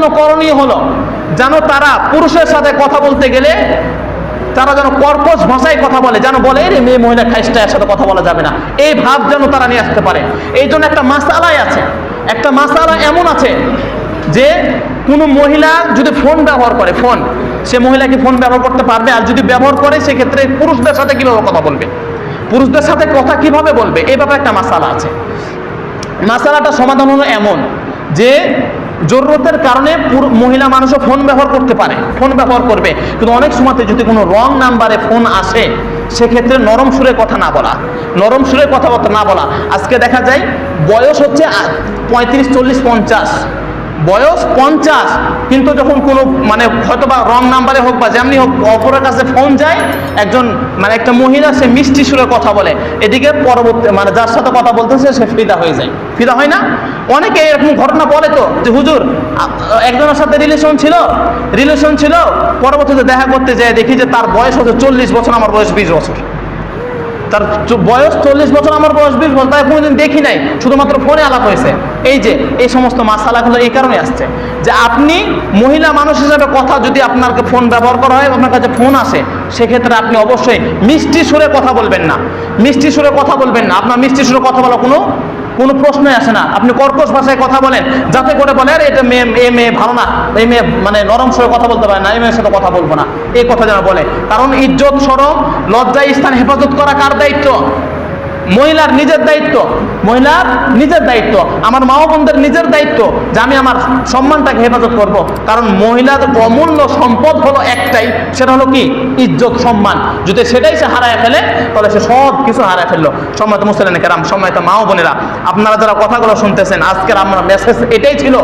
জন্য করণীয় হলো, যেন তারা পুরুষের সাথে কথা বলতে গেলে, তারা যেন কর্কশ ভাষায় কথা বলে, যেন বলে রে মেয়ে মহিলা খাইস্টায়ের সাথে কথা বলা যাবে না। এই ভাব যেন তারা নিয়ে আসতে পারে। এই জন্য একটা মাসালাই আছে, একটা মাসালা এমন আছে যে কোনো মহিলা যদি ফোন ব্যবহার করে, ফোন, সে মহিলা কি ফোন ব্যবহার করতে পারবে? আর যদি ব্যবহার করে, সেক্ষেত্রে পুরুষদের সাথে কীভাবে কথা বলবে? পুরুষদের সাথে কথা কীভাবে বলবে? এই ব্যাপারে একটা মাসালা আছে। মাসালাটা সমাধান হলো এমন যে জরুরতের কারণে মহিলা মানুষও ফোন ব্যবহার করতে পারে ফোন ব্যবহার করবে। কিন্তু অনেক সময়তে যদি কোনো রং নাম্বারে ফোন আসে, সেক্ষেত্রে নরম সুরে কথা না বলা, নরম সুরে কথাবার্তা না বলা। আজকে দেখা যায় বয়স হচ্ছে পঁয়ত্রিশ, চল্লিশ, পঞ্চাশ। বয়স পঞ্চাশ, কিন্তু যখন কোনো মানে হয়তো বা রং নাম্বারে হোক বা যেমনি হোক, অপরের কাছে ফোন যায়, একজন মানে একটা মহিলা, সে মিষ্টি সুরে কথা বলে, এদিকে পরবর্তী মানে যার সাথে কথা বলতেছে, সে ফিদা হয়ে যায়। ফিদা হয় না? অনেকে এরকম ঘটনা বলে তো, যে হুজুর একজনের সাথে রিলেশন ছিল রিলেশন ছিল, পরবর্তীতে দেখা করতে যায়, দেখি যে তার বয়স হচ্ছে চল্লিশ বছর, আমার বয়স বিশ বছর। তার বয়স চল্লিশ বছর, আমার বয়স বিশ বছর, তাই কোনোদিন দেখি নাই। শুধুমাত্র ফোনে আলাপ হয়েছে। এই যে, এই সমস্ত মাসালাগুলো এই কারণে আসছে। যে আপনি মহিলা মানুষ হিসাবে কথা যদি আপনাকে ফোন ব্যবহার করা হয়, আপনার কাছে ফোন আসে, সেক্ষেত্রে আপনি অবশ্যই মিষ্টি সুরে কথা বলবেন না। মিষ্টি সুরে কথা বলবেন না। আপনার মিষ্টি সুরে কথা বলা কোনো কোনো প্রশ্নই আসে না। আপনি কর্কশ ভাষায় কথা বলেন, যাতে করে বলে, আরে, এটা মেয়ে, এ মেয়ে ভালো না, এই মেয়ে মানে নরম স্বরে কথা বলতে পারে না, এই মেয়ের সাথে কথা বলব না। এই কথা যেন বলে। কারণ ইজ্জত সরম, লজ্জায় স্থান হেফাজত করা কার দায়িত্ব? মহিলার নিজের দায়িত্ব। মহিলার নিজের দায়িত্ব। আমার মা বোনদের নিজের দায়িত্ব যে আমি আমার সম্মানটাকে হেফাজত করব। কারণ মহিলার অমূল্য সম্পদ হলো একটাই, সেটা হলো কি? ইজ্জত, সম্মান। যদি সেটাই সে হারায় ফেলে, তাহলে সে সব কিছু হারায় ফেলল। সম্মানিত মুসলিম কেরাম, সম্মানিত মা বোনেরা, আপনারা যারা কথাগুলো শুনতেছেন, আজকের আমার মেসেজ এটাই ছিল।